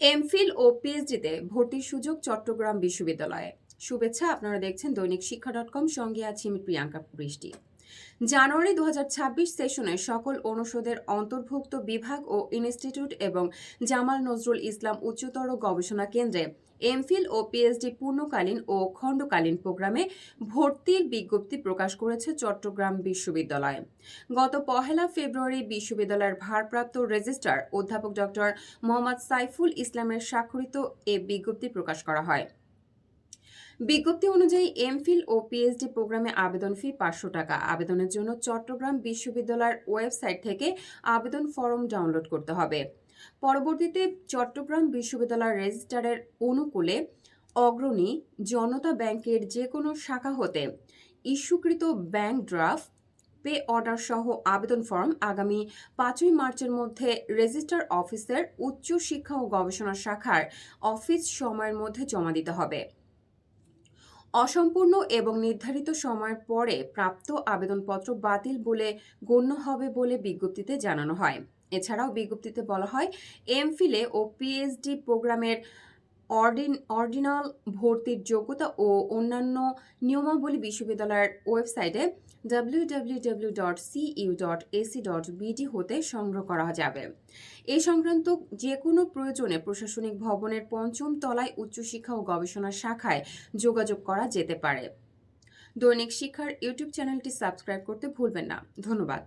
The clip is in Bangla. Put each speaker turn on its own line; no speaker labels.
এমফিল ও পিএইচডিতে ভর্তির সুযোগ চট্টগ্রাম বিশ্ববিদ্যালয়ে। শুভেচ্ছা, আপনারা দেখছেন দৈনিক শিক্ষা ডট কম। সঙ্গে আছি আমি প্রিয়াঙ্কা বৃষ্টি জানুয়ারি দু হাজার ছাব্বিশ সেশনে সকল অনুষদের অন্তর্ভুক্ত বিভাগ ও ইনস্টিটিউট এবং জামাল নজরুল ইসলাম উচ্চতর গবেষণা কেন্দ্রে এমফিল ও পিএইচডি পূর্ণকালীন ও খণ্ডকালীন প্রোগ্রামে ভর্তির বিজ্ঞপ্তি প্রকাশ করেছে চট্টগ্রাম বিশ্ববিদ্যালয়। গত পহেলা ফেব্রুয়ারি বিশ্ববিদ্যালয়ের ভারপ্রাপ্ত রেজিস্ট্রার অধ্যাপক ডক্টর মোহাম্মদ সাইফুল ইসলামের স্বাক্ষরিত এ বিজ্ঞপ্তি প্রকাশ করা হয়। বিজ্ঞপ্তি অনুযায়ী এমফিল ও পিএইচডি প্রোগ্রামে আবেদন ফি পাঁচশো টাকা। আবেদনের জন্য চট্টগ্রাম বিশ্ববিদ্যালয়ের ওয়েবসাইট থেকে আবেদন ফর্ম ডাউনলোড করতে হবে। পরবর্তীতে চট্টগ্রাম বিশ্ববিদ্যালয়ের রেজিস্ট্রারের অনুকূলে অগ্রণী জনতা ব্যাংকের যে কোনো শাখা হতে ইস্যুকৃত ব্যাংক ড্রাফট, পে অর্ডার সহ আবেদন ফর্ম আগামী পাঁচই মার্চের মধ্যে রেজিস্ট্রার অফিসের উচ্চ শিক্ষা ও গবেষণা শাখার অফিস সময়ের মধ্যে জমা দিতে হবে। অসম্পূর্ণ এবং নির্ধারিত সময়ের পরে প্রাপ্ত আবেদনপত্র বাতিল বলে গণ্য হবে বলে বিজ্ঞপ্তিতে জানানো হয়। এছাড়াও বিজ্ঞপ্তিতে বলা হয় এমফিলে ও পিএইচডি প্রোগ্রামের অর্ডিন অর্ডিনাল ভর্তির যোগ্যতা ও অন্যান্য নিয়মাবলী বিশ্ববিদ্যালয়ের ওয়েবসাইটে WWW dot CU dot AC dot হতে সংগ্রহ করা যাবে। এই সংক্রান্ত যে কোনো প্রয়োজনে প্রশাসনিক ভবনের পঞ্চম তলায় উচ্চশিক্ষা ও গবেষণা শাখায় যোগাযোগ করা যেতে পারে। দৈনিক শিক্ষার ইউটিউব চ্যানেলটি সাবস্ক্রাইব করতে ভুলবেন না। ধন্যবাদ।